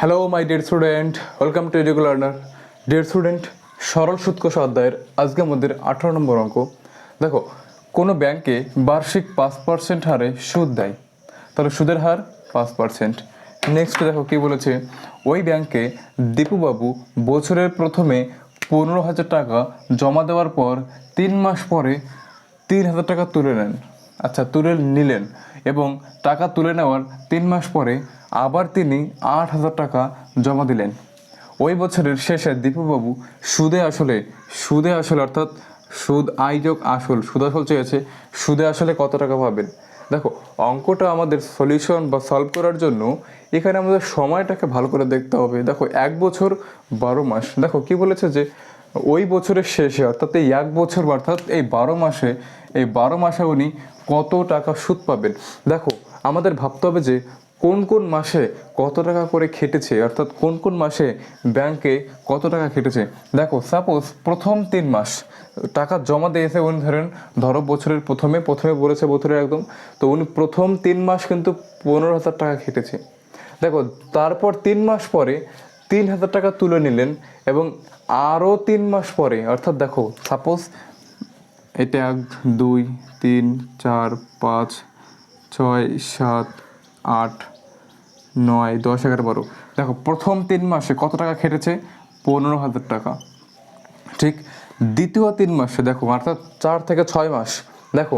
Hello my dear student welcome to Educo learner dear student সরল সুদ কোষ অধ্যায়ের আজকে আমাদের আঠারো নম্বর অঙ্ক। দেখো, কোনো ব্যাংকে বার্ষিক পাঁচ পার্সেন্ট হারে সুদ দেয়। তাহলে সুদের হার পাঁচ পার্সেন্ট নেক্সট দেখো কি বলেছে? ওই ব্যাংকে দীপুবাবু বছরের প্রথমে পনেরো হাজার টাকা জমা দেওয়ার পর তিন মাস পরে তিন হাজার টাকা তুলে নেন। আচ্ছা তুলে নিলেন এবং টাকা তুলে নেওয়ার তিন মাস পরে আবার তিনি আট হাজার টাকা জমা দিলেন। ওই বছরের শেষে দীপুবাবু সুদে আসলে সুদে আসলে অর্থাৎ সুদ আয় যোগ আসল, সুদ আসল চেয়েছে, সুদে আসলে কত টাকা পাবেন? দেখো, অঙ্কটা আমাদের সলিউশন বা সলভ করার জন্য এখানে আমাদের সময়টাকে ভালো করে দেখতে হবে। দেখো, এক বছর বারো মাস। দেখো, কি বলেছে যে ওই বছরের শেষে, অর্থাৎ এই এক বছর অর্থাৎ এই বারো মাসে, এই বারো মাসে উনি কত টাকা সুদ পাবেন? দেখো, আমাদের ভাবতে হবে যে কোন কোন মাসে কত টাকা করে খেটেছে, অর্থাৎ কোন কোন মাসে ব্যাংকে কত টাকা খেটেছে? দেখো সাপোজ প্রথম তিন মাস, টাকা জমা দিয়েছে উনি, ধরেন ধরো বছরের প্রথমে প্রথমে বলেছে বছরের একদম, তো উনি প্রথম তিন মাস কিন্তু পনেরো হাজার টাকা খেটেছে। দেখো, তারপর তিন মাস পরে তিন হাজার টাকা তুলে নিলেন এবং আরও তিন মাস পরে, অর্থাৎ দেখো সাপোজ এটা এক, দুই, তিন, চার, পাঁচ, ছয়, সাত আট, নয়, দশ, এগারো, বারো। দেখো, প্রথম তিন মাসে কত টাকা খেটেছে? পনেরো হাজার টাকা। ঠিক দ্বিতীয় তিন মাসে, দেখো, অর্থাৎ চার থেকে ছয় মাস। দেখো,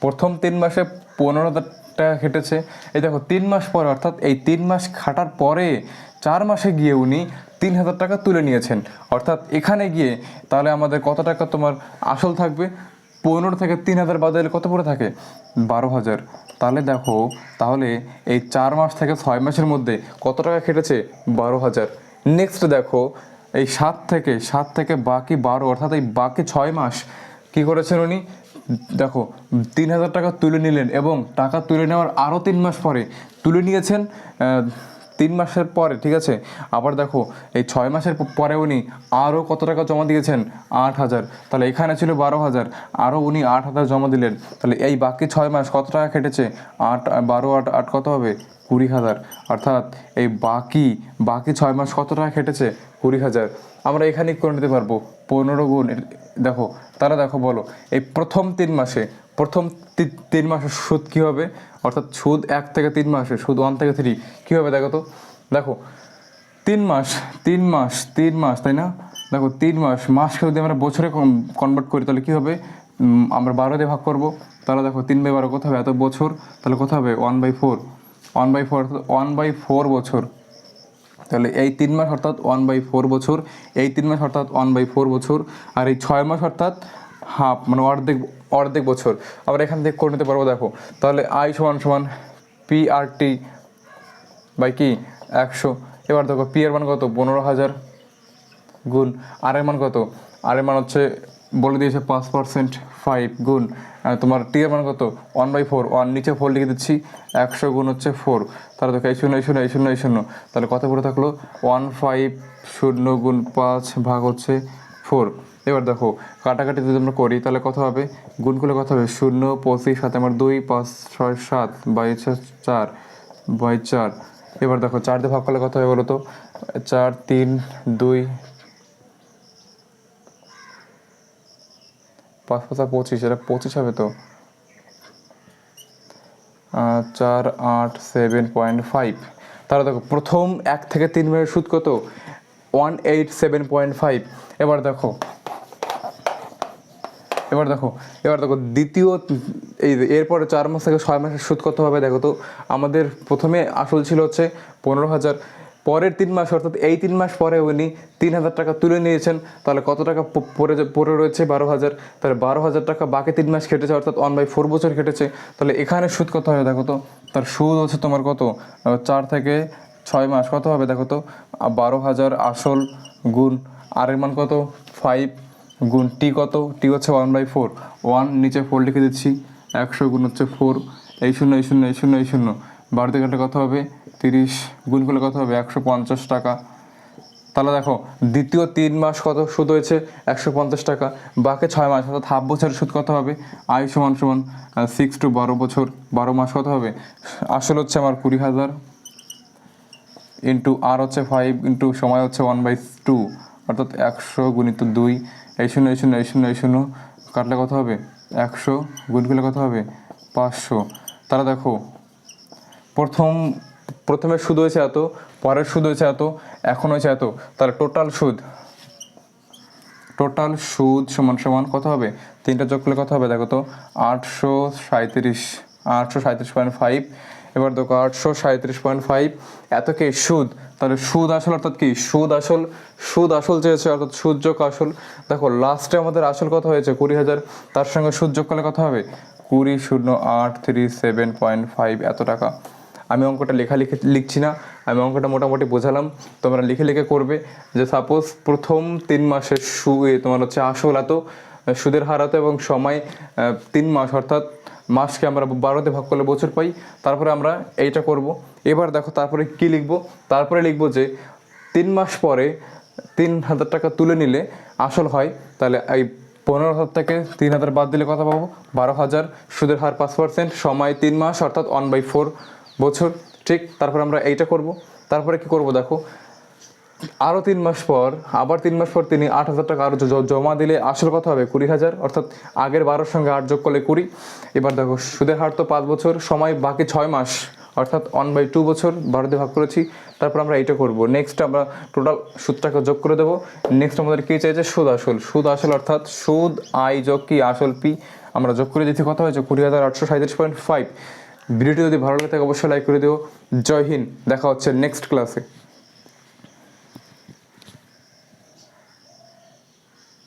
প্রথম তিন মাসে পনেরো হাজার টাকা খেটেছে। এই দেখো, তিন মাস পরে, অর্থাৎ এই তিন মাস খাটার পরে চার মাসে গিয়ে উনি তিন হাজার টাকা তুলে নিয়েছেন। অর্থাৎ এখানে গিয়ে তাহলে আমাদের কত টাকা তোমার আসল থাকবে? পনেরো থেকে তিন হাজার বাদ দিলে কত পড়ে থাকে? বারো হাজার। তাহলে দেখো, তাহলে এই চার মাস থেকে ছয় মাসের মধ্যে কত টাকা কেটেছে? বারো হাজার। নেক্সট দেখো, এই সাত থেকে সাত থেকে বাকি বারো, অর্থাৎ এই বাকি ছয় মাস কি করেছেন উনি? দেখো, তিন হাজার টাকা তুলে নিলেন এবং টাকা তুলে নেওয়ার আরও তিন মাস পরে তুলে নিয়েছেন তিন মাসের পরে, ঠিক আছে? আবার দেখো, এই ছয় মাসের পরে উনি আরও কত টাকা জমা দিয়েছেন? আট হাজার। তাহলে এখানে ছিল বারো হাজার। আরও উনি আট হাজার জমা দিলেন। তাহলে এই বাকি ছয় মাস কত টাকা কেটেছে? আট, বারো, আট আট কত হবে? কুড়ি হাজার। অর্থাৎ এই বাকি বাকি ছয় মাস কত টাকা কেটেছে? কুড়ি হাজার। আমরা এখানে করে নিতে পারব। পনেরো গুণ দেখো, তারা দেখো বলো, এই প্রথম তিন মাসে প্রথম তিন মাসের সুদ কী হবে? অর্থাৎ সুদ এক থেকে তিন মাসে সুদ ওয়ান থেকে থ্রি কী হবে দেখো তো? দেখো, তিন মাস তিন মাস তিন মাস, তাই না? দেখো, তিন মাস, মাসকে যদি আমরা বছরে কনভার্ট করি, তাহলে কী হবে? আমরা বারো দিয়ে ভাগ করব। তাহলে দেখো, তিন বাই বারো কত হবে? এত বছর, তাহলে কত হবে? One by four one by four অর্থাৎ ওয়ান বাই ফোর বছর। তাহলে এই তিন মাস অর্থাৎ ওয়ান বাই ফোর বছর, এই তিন মাস অর্থাৎ ওয়ান বাই ফোর বছর, আর এই ছয় মাস অর্থাৎ হাফ মানে অর্ধেক অর্ধেক বছর। আবার এখান থেকে করে নিতে পারব, দেখো। তাহলে আই সমান সমান পি আর টি বাই কি? একশো। এবার দেখো পি এর মান কত? পনেরো হাজার গুণ। আর এর মান কত? আর এর মান হচ্ছে, বলে দিয়েছে পাঁচ পার্সেন্ট ফাইভ গুণ। তোমার টি এর মান কত? ওয়ান বাই ফোর ওয়ান নিচে ফোর লিখে দিচ্ছি, একশো গুণ হচ্ছে ফোর তাহলে দেখো, এই শূন্য এই শূন্য এই শূন্য এই শূন্য। তাহলে কত পড়ে থাকল? ওয়ান ফাইভ শূন্য গুণ পাঁচ ভাগ হচ্ছে ফোর এবার দেখো, কাটাকাটি যদি আমরা করি, তাহলে কত হবে? গুণ করলে কত হবে? শূন্য, পঁচিশ সাথে আমার দুই, পাঁচ, ছয়, সাত বাই চার বাই চার। এবার দেখো, চার দিয়ে ভাগ করলে কত হবে বলো তো চার, তিন, দুই, পাঁচ, পাঁচা পঁচিশ, এটা পঁচিশ হবে তো? চার, আট, সেভেন পয়েন্ট ফাইভ। তাহলে দেখো, প্রথম এক থেকে তিন মাসের সুদ কত? One eight seven point five এবার দেখো। এবার দেখো এবার দেখো, দ্বিতীয় এই এরপরে চার মাস থেকে ছয় মাসের সুদ কত হবে দেখো তো। আমাদের প্রথমে আসল ছিল হচ্ছে পনেরো হাজার। পরের তিন মাস, অর্থাৎ এই তিন মাস পরে উনি তিন হাজার টাকা তুলে নিয়েছেন। তাহলে কত টাকা প- পড়ে পড়ে রয়েছে বারো হাজার। তাহলে বারো হাজার টাকা বাকি তিন মাস কেটেছে, অর্থাৎ ওয়ান বাই ফোর বছর কেটেছে। তাহলে এখানে সুদ কত হবে দেখো তো? তার সুদ হচ্ছে তোমার কত? চার থেকে ছয় মাস কত হবে? দেখো তো বারো হাজার আসল গুণ আর এর মান কত? ফাইভ গুণ টি কত? টি হচ্ছে ওয়ান বাই ফোর ওয়ান নিচে ফোর লিখে দিচ্ছি, একশো গুণ হচ্ছে ফোর এই শূন্য এই শূন্য এই শূন্য এই শূন্য। বাড়িতে গেলে কত হবে? তিরিশ। গুণ করলে কত হবে? একশো পঞ্চাশ টাকা। তাহলে দেখো, দ্বিতীয় তিন মাস কত সুদ হয়েছে? একশো পঞ্চাশ টাকা। বাকি ছয় মাস, অর্থাৎ হাফ বছরের সুদ কত হবে? আয় সমান সমান সিক্স টু বারো বছর। বারো মাস কত হবে? আসল হচ্ছে আমার কুড়ি হাজার। ইন্টু আর হচ্ছে ফাইভ ইন্টু সময় হচ্ছে ওয়ান বাই টু অর্থাৎ একশো গুণিত দুই, এই শূন্য এই শূন্য এই শূন্য এই শূন্য, কাটলে কত হবে? একশো গুণ করলে কত হবে? পাঁচশো। তারা দেখো, প্রথম, প্রথমে সুদ হয়েছে এত, পরের সুদ হয়েছে এত, এখন হয়েছে এত, তাহলে টোটাল সুদ টোটাল সুদ সমান সমান কত হবে? তিনটা যোগ করলে কত হবে? দেখো তো, আটশো সাঁত্রিশ আটশো সাঁত্রিশ পয়েন্ট ফাইভ এবার দেখো আটশো সাঁত্রিশ পয়েন্ট ফাইভ এত কি সুদ? তাহলে সুদ আসল অর্থাৎ কি? সুদ আসল সুদ আসল চেয়েছে অর্থাৎ সুদ যোগ আসল। দেখো লাস্টে আমাদের আসল কথা হয়েছে? কুড়ি হাজার। তার সঙ্গে সুদ যোগ করলে কত হবে? কুড়ি শূন্য আট থ্রি সেভেন পয়েন্ট ফাইভ এত টাকা। আমি অঙ্কটা লেখা লিখে লিখছি না। আমি অঙ্কটা মোটামুটি বোঝালাম। তোমরা লিখে লিখে করবে যে সাপোজ প্রথম তিন মাসের সু তোমার হচ্ছে আসল এত, সুদের হার এত এবং সময় তিন মাস অর্থাৎ মাসকে আমরা বারোতে ভাগ করলে বছর পাই, তারপরে আমরা এইটা করব। এবার দেখো তারপরে কি লিখব? তারপরে লিখব যে তিন মাস পরে তিন হাজার টাকা তুলে নিলে আসল হয়, তাহলে এই পনেরো হাজার থেকে তিন হাজার বাদ দিলে কথা পাবো? বারো হাজার, সুদের হার পাঁচ পার্সেন্ট সময় তিন মাস, অর্থাৎ ওয়ান বাই ফোর বছর, ঠিক? তারপরে আমরা এইটা করব। তারপরে কি করব দেখো? আরও তিন মাস পর, আবার তিন মাস পর তিনি আট হাজার টাকা আরও জমা দিলে আসল কথা হবে কুড়ি হাজার, অর্থাৎ আগের বারোর সঙ্গে আট যোগ করলে কুড়ি। এবার দেখো, সুদের হার তো পাঁচ বছর, সময় বাকি ছয় মাস, অর্থাৎ ওয়ান বাই টু বছর বারোতে ভাগ করেছি। তারপর আমরা এইটা করব। নেক্সট আমরা টোটাল সুদটাকে যোগ করে দেবো। নেক্সট আমাদের কী চাইছে? সুদ আসল। সুদ আসল অর্থাৎ সুদ আই যোগ কি? আসল পি। আমরা যোগ করে দিতে কথা হয়েছে? কুড়ি হাজার আটশো সাঁত্রিশ পয়েন্ট ফাইভ ভিডিওটি যদি ভালো লাগে থাকে, অবশ্যই লাইক করে দিও। জয় হিন্দ। দেখা হচ্ছে নেক্সট ক্লাসে